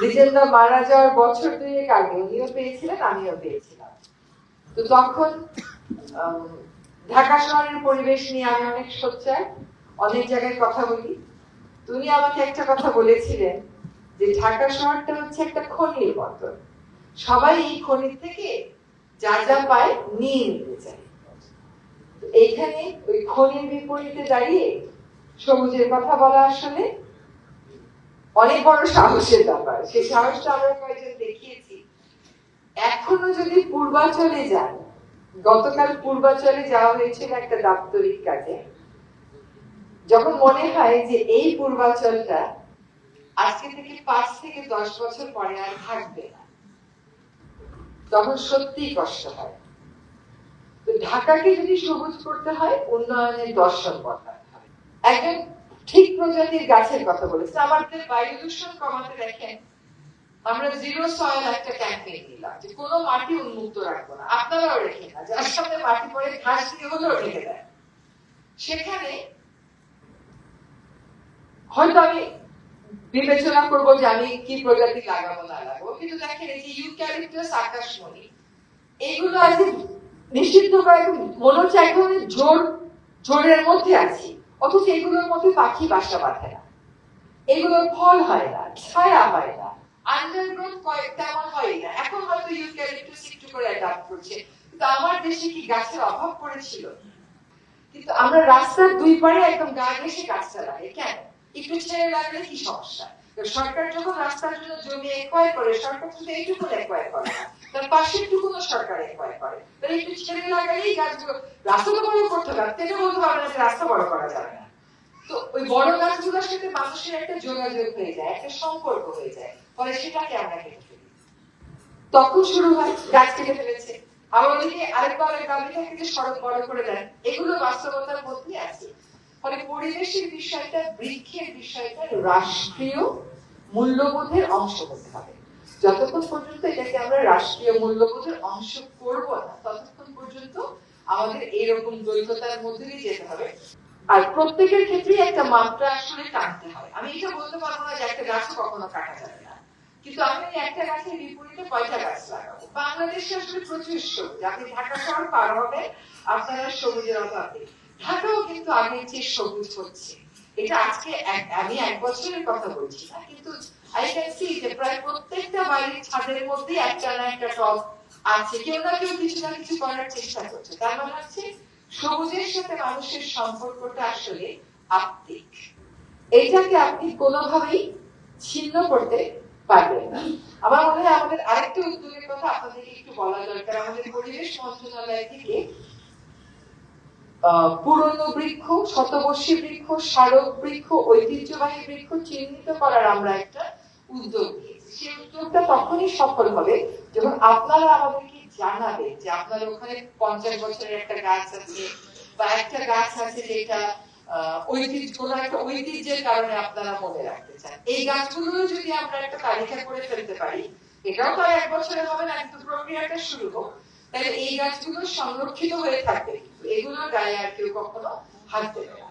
লিজেন্ডা মারা যাওয়ার বছর দুয়েক আগে উনিও পেয়েছিলেন, আমিও পেয়েছিলাম। তো তখন ঢাকা শহরের পরিবেশ নিয়ে আমি অনেক সোচ্চার, অনেক জায়গায় কথা বলি। তুমি আমাকে একটা কথা বলেছিলেন যে ঢাকা শহরটা হচ্ছে একটা খনির মতো সবাই এই খনির থেকে যা যা পায় নিয়ে নিতে চায়। এইখানে ওই খনির বিপরীতে দাঁড়িয়ে সবুজের কথা বলা আসলে অনেক বড় সাহসের ব্যাপার। সেই সাহসটা আমরা কয়েকজন দেখিয়েছি। এখনও যদি পূর্বাচলে যান, গতকাল পূর্বাচলে যাওয়া হয়েছিল একটা দাপ্তরিক কাজে। যখন মনে হয় যে এই পূর্বাচলটা আজকে থেকে পাঁচ থেকে দশ বছর পরে আর থাকবে না, তখন সত্যিই কষ্ট হয়। তো ঢাকাকে যদি সবুজ করতে হয়, উন্নয়নের দর্শন বদলাতে হবে। একজন ঠিক প্রজাতির গাছের কথা বলেছে। আমাদের বায়ু দূষণ কমাতে দেখেন, আমরা জিরো সয়েল একটা ক্যাম্পেইন নিলাম, যে কোনো মাটি উন্মুক্ত রাখব না। আপনারাও রেখে না যার সামনে মাটি পড়ে ঘাস দিয়ে হলেও রেখে দেয় সেখানে হয়তো আমি বিবেচনা করব যে আমি কি প্রজাতি লাগাবো, না লাগাবো। কিন্তু দেখেন, এই যে ইউক্যালিপটাস, আকাশমণি এইগুলো আজ নিষিদ্ধ করা মনে হচ্ছে এক ধরনের জোর মধ্যে আছি। অথচ এগুলোর মধ্যে পাখি বাসা বাঁধে না। এগুলোর ফল হয় না, ছায়া হয় না আন্ডারগ্রোথ তেমন হয় না। এখন হয়তো ইউক্যালিপটাস একটু করে অ্যাডাপ্ট করছে। কিন্তু আমার দেশে কি গাছের অভাব পড়েছিল? কিন্তু আমরা রাস্তার দুই পারে একদম গা ঘেসে গাছ চালাই। কেন? একটু ছেড়ে লাগলে কি সমস্যা? সরকার যখন রাস্তার জন্য জমি করে, সরকার শুধু এইটুকু করে তার পাশের টুকুনো সরকার করে। তাহলে একটু ছেড়ে লাগালেই গাছগুলো রাস্তা তো বড় করতে হবে যে রাস্তা বড় করা যাবে না। তো ওই বড় গাছগুলোর সাথে মানুষের একটা যোগাযোগ হয়ে যায়, একটা সম্পর্ক হয়ে যায়। ফলে সেটাকে আমরা কেটে তখন শুরু হয় গাছ কেটে ফেলেছে। আবার ওদিকে আরেকবার দাবি থাকে সড়ক বড় করে দেন। এগুলো বাস্তবতার মধ্যে আছে। ফলে পরিবেশের বিষয়টা, বৃক্ষের বিষয়টা রাষ্ট্রীয় মূল্যবোধের অংশ হতে হবে। যতক্ষণ পর্যন্ত এটাকে আমরা রাষ্ট্রীয় মূল্যবোধের অংশ করব না, ততক্ষণ পর্যন্ত আমাদের এইরকম দ্বৈততার মধ্যে দিয়ে যেতে হবে। আর প্রত্যেকের ক্ষেত্রেই একটা মাত্রা আসলে টানতে হয় আমি এটা বলতে পারব না যে একটা গাছ কখনো কাটা যাবে না। কিন্তু আমি একটা গাছের বিপরীতে কয়টা গাছ লাগাবো? বাংলাদেশে আসলে প্রচুর সবুজ। আপনি ঢাকা শহর পার হবে আপনারা সবুজের অভাব। ঢাকাও কিন্তু আগের চেয়ে সবুজ হচ্ছে। এটা আজকে আমি এক বছরের কথা বলছি না কিন্তু আই ক্যান সি যে প্রায় প্রত্যেকটা বাড়ির ছাদের মধ্যে একটা না একটা টব আছে। কেউ না কেউ কিছু না কিছু করার চেষ্টা করছে। তার মানে হচ্ছে সবুজের সাথে মানুষের সম্পর্কটা আসলে আত্মিক আপনি কোনোভাবেই ছিন্ন করতে পারবেন না। আমার মনে হয় আমাদের আরেকটা উদ্যোগের কথা আপনাদেরকে একটু বলা দরকার। আমাদের পরিবেশ মন্ত্রণালয় থেকে পুরনো বৃক্ষ, শতবর্ষী বৃক্ষ স্মারক বৃক্ষ, ঐতিহ্যবাহী বৃক্ষ চিহ্নিত করার আমরা একটা উদ্যোগ সেই উদ্যোগটা তখনই সফল হবে যখন আপনারা আমাদেরকে জানাবেন যে আপনার ওখানে পঞ্চাশ বছরের একটা গাছ আছে বা একটা গাছ আছে যেটা ঐতিহ্যের কারণে আপনারা মনে রাখতে চান। এই গাছগুলো যদি আমরা একটা তালিকা করে ফেলতে পারি, এটাও তো এক বছরে হবে না, কিন্তু প্রক্রিয়াটা শুরু হোক, তাহলে এই গাছগুলো সংরক্ষিত হয়ে থাকবে। এগুলো গায়ে আর কেউ কখনো হাত দেবে না।